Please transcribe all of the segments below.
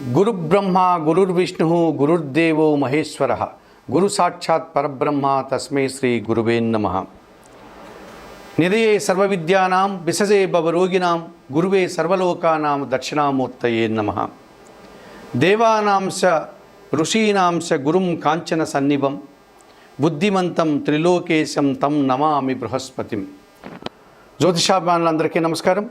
గురుబ్రహ్మ గురుర్విష్ణు గురుర్దేవో మహేశ్వర. గురు సాక్షాత్ పరబ్రహ్మ తస్మై శ్రీ గురువే నమ. నిధయే సర్వవిద్యానాం విసజే భవరోగిణాం గురువే సర్వలోకానాం దక్షిణామూర్తయే నమ. దేవానాంశ ఋషీనాంశ గురుం కాంచన సన్నిభం. బుద్ధిమంతం త్రిలోకేశం తం నమామి బృహస్పతిం. జ్యోతిషాభిమానులందరికీ నమస్కారం.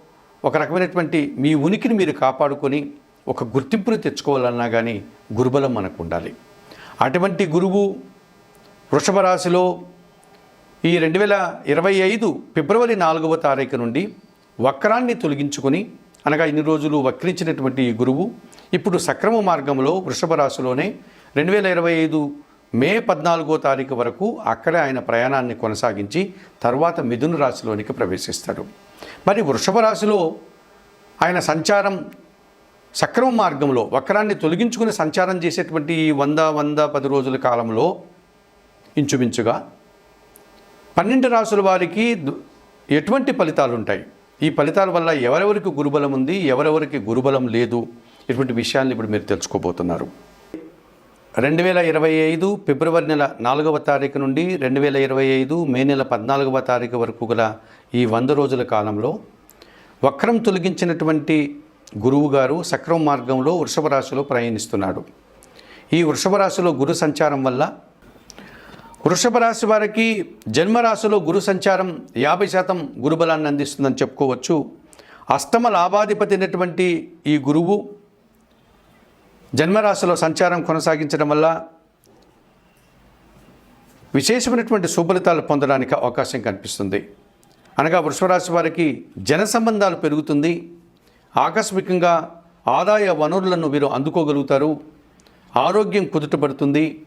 ఒక రకమైనటువంటి మీ ఉనికిని మీరు కాపాడుకొని ఒక గుర్తింపుని తెచ్చుకోవాలన్నా కానీ గురుబలం మనకు ఉండాలి అటువంటి గురువు వృషభ రాశిలో ఈ రెండు వేల ఇరవై ఐదు ఫిబ్రవరి నాలుగవ తారీఖు నుండి వక్రాన్ని తొలగించుకొని అనగా ఇన్ని రోజులు వక్రించినటువంటి ఈ గురువు ఇప్పుడు సక్రమ మార్గంలో వృషభ రాశిలోనే రెండు వేల ఇరవై ఐదు మే పద్నాలుగో తారీఖు వరకు అక్కడే ఆయన ప్రయాణాన్ని కొనసాగించి తర్వాత మిథున రాశిలోనికి ప్రవేశిస్తాడు. మరి వృషభ రాశిలో ఆయన సంచారం సక్రమ మార్గంలో వక్రాన్ని తొలగించుకుని సంచారం చేసేటువంటి ఈ వంద వంద పది రోజుల కాలంలో ఇంచుమించుగా పన్నెండు రాసుల వారికి ఎటువంటి ఫలితాలు ఉంటాయి ఈ ఫలితాల వల్ల ఎవరెవరికి గురుబలం ఉంది ఎవరెవరికి గురుబలం లేదు? ఇటువంటి విషయాన్ని ఇప్పుడు మీరు తెలుసుకోబోతున్నారు. రెండు వేల ఇరవై ఐదు ఫిబ్రవరి నెల నాలుగవ తారీఖు నుండి రెండు వేల ఇరవై ఐదు మే నెల పద్నాలుగవ తారీఖు వరకు గల ఈ వంద రోజుల కాలంలో వక్రం తొలగించినటువంటి గురువు గారు సక్రమ మార్గంలో వృషభ రాశిలో ప్రయాణిస్తున్నాడు. ఈ వృషభ రాశిలో గురు సంచారం వల్ల వృషభ రాశి వారికి జన్మరాశిలో గురు సంచారం యాభై శాతం గురుబలాన్ని అందిస్తుందని చెప్పుకోవచ్చు. అష్టమ లాభాధిపతి అయినటువంటి ఈ గురువు జన్మరాశిలో సంచారం కొనసాగించడం వల్ల విశేషమైనటువంటి సుఫలితాలు పొందడానికి అవకాశం కనిపిస్తుంది. అనగా వృషభరాశి వారికి జన సంబంధాలు పెరుగుతుంది. ఆకస్మికంగా ఆదాయ వనరులను వీరు అందుకోగలుగుతారు. ఆరోగ్యం కుదుటపడుతుంది.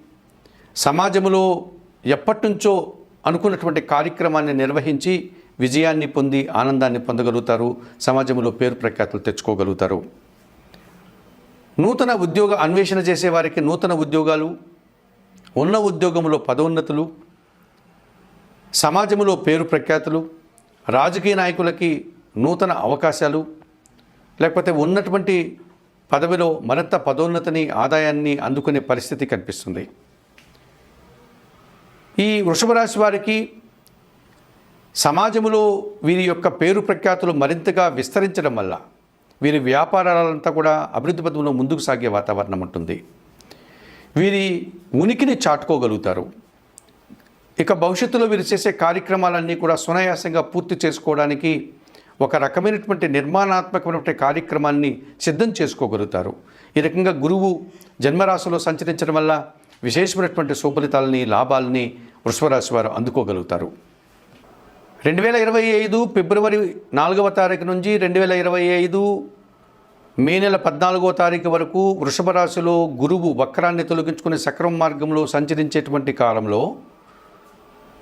సమాజంలో ఎప్పటినుంచో అనుకున్నటువంటి కార్యక్రమాన్ని నిర్వహించి విజయాన్ని పొంది ఆనందాన్ని పొందగలుగుతారు. సమాజంలో పేరు ప్రఖ్యాతులు తెచ్చుకోగలుగుతారు. నూతన ఉద్యోగ అన్వేషణ చేసేవారికి నూతన ఉద్యోగాలు ఉన్న ఉద్యోగంలో పదోన్నతులు సమాజంలో పేరు ప్రఖ్యాతులు రాజకీయ నాయకులకి నూతన అవకాశాలు లేకపోతే ఉన్నటువంటి పదవిలో మరింత పదోన్నతిని ఆదాయాన్ని అందుకునే పరిస్థితి కనిపిస్తుంది. ఈ వృషభ రాశి వారికి సమాజంలో వీరి యొక్క పేరు ప్రఖ్యాతులు మరింతగా విస్తరించడం వల్ల వీరి వ్యాపారాలంతా కూడా అభివృద్ధి పథంలో ముందుకు సాగే వాతావరణం ఉంటుంది. వీరి ఉనికిని చాటుకోగలుగుతారు. ఇక భవిష్యత్తులో వీరు చేసే కార్యక్రమాలన్నీ కూడా సునాయాసంగా పూర్తి చేసుకోవడానికి ఒక రకమైనటువంటి నిర్మాణాత్మకమైనటువంటి కార్యక్రమాన్ని సిద్ధం చేసుకోగలుగుతారు. ఈ రకంగా గురువు జన్మరాశిలో సంచరించడం వల్ల విశేషమైనటువంటి సుఫలితాలని లాభాలని వృషభరాశి వారు అందుకోగలుగుతారు. రెండు వేల ఇరవై ఐదు ఫిబ్రవరి నాలుగవ తారీఖు నుంచి రెండు వేల ఇరవై ఐదు మే నెల పద్నాలుగో తారీఖు వరకు వృషభ రాశిలో గురువు వక్రాన్ని తొలగించుకునే సక్రమ మార్గంలో సంచరించేటువంటి కాలంలో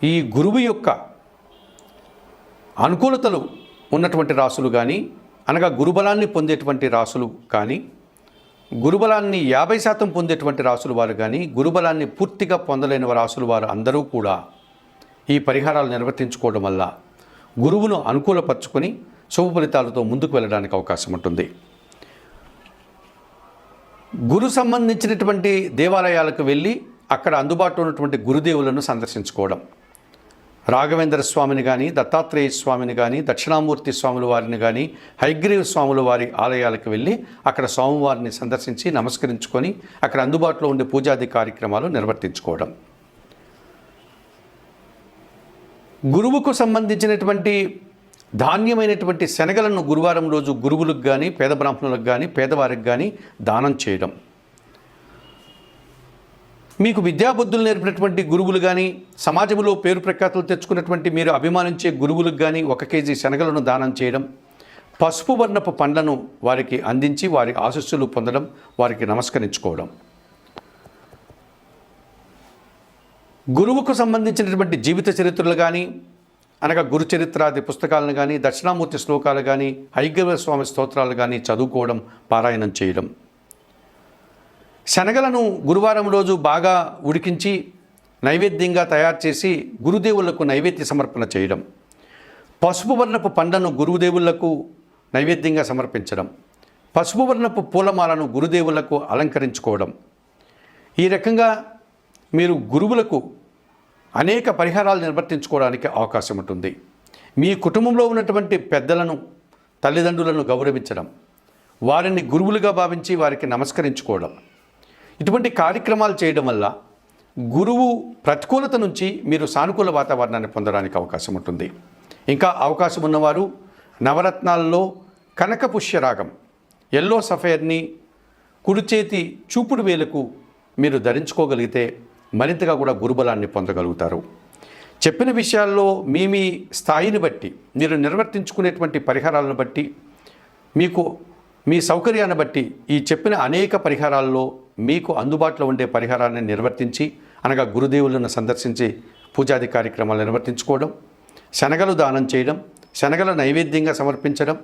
ఈ గురువు యొక్క అనుకూలతలు ఉన్నటువంటి రాసులు కానీ అనగా గురుబలాన్ని పొందేటువంటి రాసులు కానీ గురుబలాన్ని యాభై శాతం పొందేటువంటి రాసులు వారు కానీ గురుబలాన్ని పూర్తిగా పొందలేని రాసులు వారు అందరూ కూడా ఈ పరిహారాలు నిర్వర్తించుకోవడం వల్ల గురువును అనుకూలపరుచుకొని శుభ ఫలితాలతో ముందుకు వెళ్ళడానికి అవకాశం ఉంటుంది. గురు సంబంధించినటువంటి దేవాలయాలకు వెళ్ళి అక్కడ అందుబాటులో ఉన్నటువంటి గురుదేవులను సందర్శించుకోవడం. రాఘవేంద్ర స్వామిని కానీ దత్తాత్రేయ స్వామిని కానీ దక్షిణామూర్తి స్వాముల వారిని కానీ హైగ్రీవ స్వాముల వారి ఆలయాలకు వెళ్ళి అక్కడ స్వామివారిని సందర్శించి నమస్కరించుకొని అక్కడ అందుబాటులో ఉండే పూజాది కార్యక్రమాలు నిర్వర్తించుకోవడం. గురువుకు సంబంధించినటువంటి ధాన్యమైనటువంటి శనగలను గురువారం రోజు గురువులకు కానీ పేద బ్రాహ్మణులకు కానీ పేదవారికి కానీ దానం చేయడం. మీకు విద్యాబుద్ధులు నేర్పినటువంటి గురువులు కానీ సమాజంలో పేరు ప్రఖ్యాతులు తెచ్చుకున్నటువంటి మీరు అభిమానించే గురువులకు కానీ ఒక కేజీ శనగలను దానం చేయడం. పసుపు వర్ణపు పండ్లను వారికి అందించి వారి ఆశస్సులు పొందడం వారికి నమస్కరించుకోవడం. గురువుకు సంబంధించినటువంటి జీవిత చరిత్రలు కానీ అనగా గురు చరిత్రాది పుస్తకాలను కానీ దక్షిణామూర్తి శ్లోకాలు కానీ హైగ్రవ స్వామి స్తోత్రాలు కానీ చదువుకోవడం పారాయణం చేయడం. శనగలను గురువారం రోజు బాగా ఉడికించి నైవేద్యంగా తయారు చేసి గురుదేవులకు నైవేద్య సమర్పణ చేయడం. పసుపు వర్ణపు పండ్లను గురుదేవులకు నైవేద్యంగా సమర్పించడం. పసుపు వర్ణపు పూలమాలను గురుదేవులకు అలంకరించుకోవడం. ఈ రకంగా మీరు గురువులకు అనేక పరిహారాలు నిర్వర్తించుకోవడానికి అవకాశం ఉంటుంది. మీ కుటుంబంలో ఉన్నటువంటి పెద్దలను తల్లిదండ్రులను గౌరవించడం వారిని గురువులుగా భావించి వారికి నమస్కరించుకోవడం. ఇటువంటి కార్యక్రమాలు చేయడం వల్ల గురువు ప్రతికూలత నుంచి మీరు సానుకూల వాతావరణాన్ని పొందడానికి అవకాశం ఉంటుంది. ఇంకా అవకాశం ఉన్నవారు నవరత్నాల్లో కనక పుష్యరాగం ఎల్లో సఫైర్ని కుడి చేతి చూపుడు వేలకు మీరు ధరించుకోగలిగితే మరింతగా కూడా గురుబలాన్ని పొందగలుగుతారు. చెప్పిన విషయాల్లో మీ మీ స్థాయిని బట్టి మీరు నిర్వర్తించుకునేటువంటి పరిహారాలను బట్టి మీకు మీ సౌకర్యాన్ని బట్టి ఈ చెప్పిన అనేక పరిహారాల్లో మీకు అందుబాటులో ఉండే పరిహారాన్ని నిర్వర్తించి అనగా గురుదేవులను సందర్శించి పూజాది కార్యక్రమాలు నిర్వర్తించుకోవడం శనగలు దానం చేయడం శనగల నైవేద్యంగా సమర్పించడం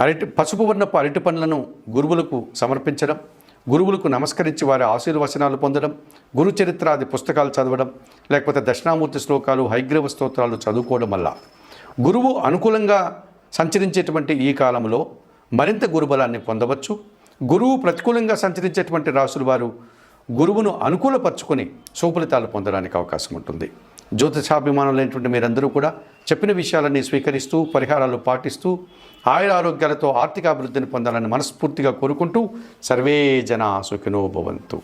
అరటి పసుపు వర్ణపు అరటి పండ్లను గురువులకు సమర్పించడం గురువులకు నమస్కరించి వారి ఆశీర్వచనాలు పొందడం గురుచరిత్రాది పుస్తకాలు చదవడం లేకపోతే దక్షిణామూర్తి శ్లోకాలు హైగ్రీవ స్తోత్రాలు చదువుకోవడం వల్ల గురువు అనుకూలంగా సంచరించేటువంటి ఈ కాలంలో మరింత గురుబలాన్ని పొందవచ్చు. గురువు ప్రతికూలంగా సంచరించేటువంటి రాసులు వారు గురువును అనుకూలపరుచుకొని సుఫలితాలు పొందడానికి అవకాశం ఉంటుంది. జ్యోతిషాభిమానులైనటువంటి మీరందరూ కూడా చెప్పిన విషయాలన్నీ స్వీకరిస్తూ పరిహారాలు పాటిస్తూ ఆయుర ఆరోగ్యాలతో ఆర్థిక అభివృద్ధిని పొందాలని మనస్ఫూర్తిగా కోరుకుంటూ సర్వే జన సుఖినో భవంతు.